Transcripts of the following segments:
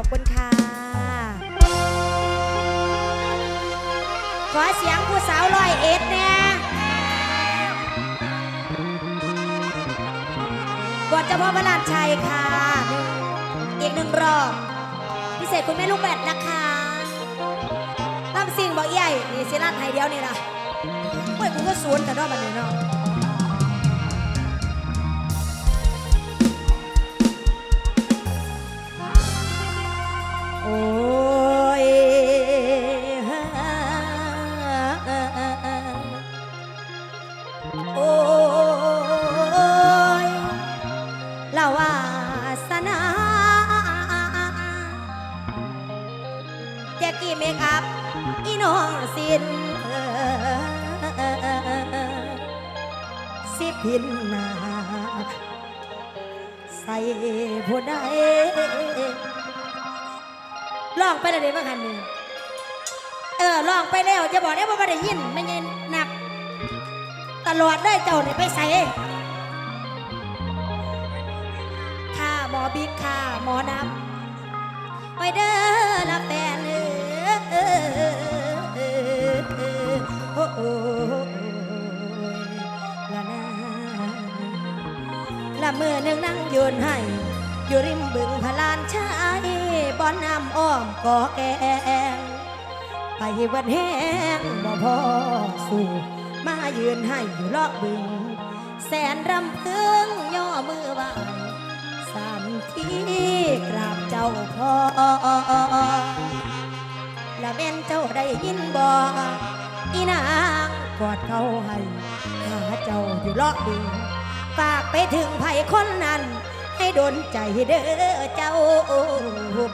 อบคุณค่ะ ขอเสียงผู้สาวลอยเอ็ดเนี่ยบวชเจ้าพ่อพระลาชัยค่ะ อีกหนึ่งรอบ พิเศษคุณแม่ลูกแบดนะคะลำสิ่งบอกใหญ่นี่สิลานไทยเดียวนี่ล่ะเฮ้ยกูก็สวนกันเนาะมันนี่เนาะ ลองไปแล้วเดี๋ยวมาหันนึ่งเออลองไปแล้วจะบอกได้ว่าไม่ได้ยินไม่ยินหนัก ตลอดเลยเจ้านี่ไปใส่ค่าหมอบิ๊กค่าหมอนำไปเด้อละแฟนเออโอ้ละนาละมือหนึ่งนั่งยืนให้ อยู่ริมบึงพลานชายบ่อน้ำอ้อมก่อแกง ไปเวันแห้งบ่พอสู่มายืนให้อยู่เลาะบึง แสนรำพึงย่อมือไหวสามทีกราบเจ้าพ่อและแม่นเจ้าได้ยินบ่อีนางกอดเขาให้ข้าเจ้าอยู่เลาะบึง ฝากไปถึงไผคนนั้น ให้โดนใจเด้อเจ้า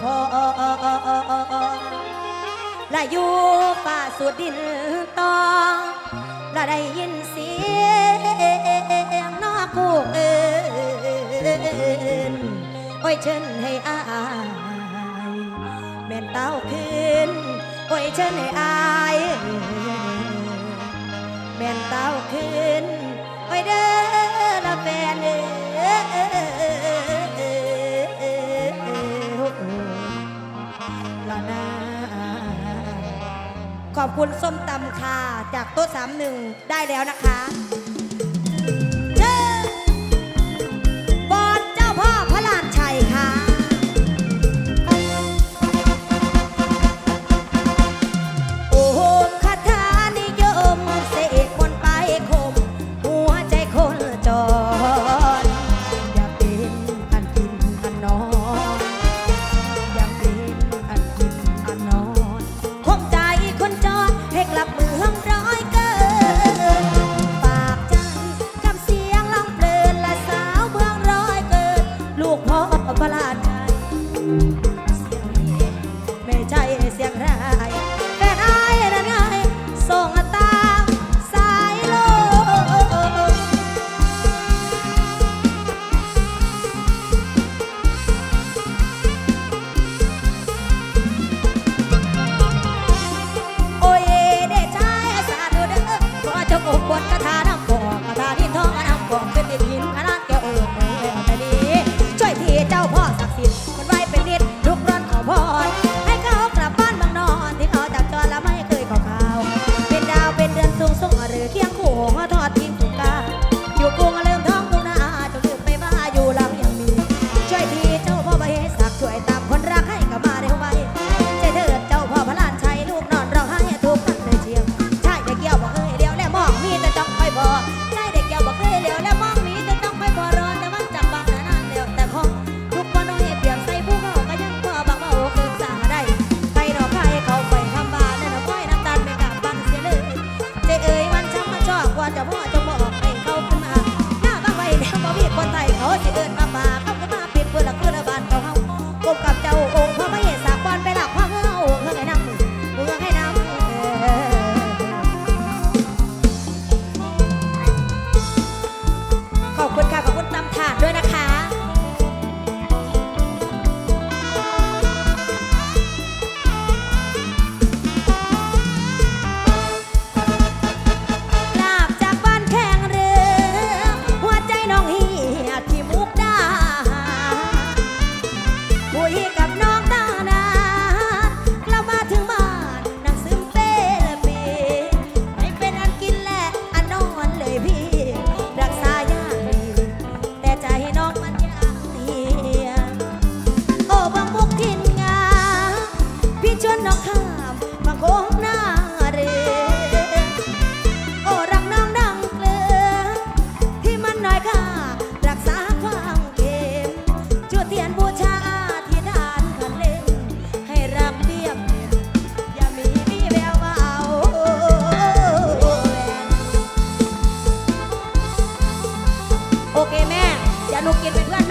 พ่อและอยู่ป่าสุดดินตอและได้ยินเสียงนอกผู้เอินโอ้ยเชิญให้อายแม่นเต้าขึ้นโอ้ยเชิญให้อายแม่นเต้าขึ้นโอ้ยเด้อละแฟนเอ้ ขอบคุณส้มตำค่ะ จากโต๊ะสามหนึ่งได้แล้วนะคะ no quiero ir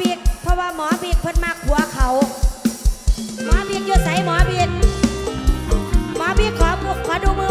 บิ๊กเพราะว่าหมอบิ๊กเพิ่นมากหัวเขา หมอบิ๊กอยู่ใสหมอบิ๊กหมอบิ๊กขอขอดูมือ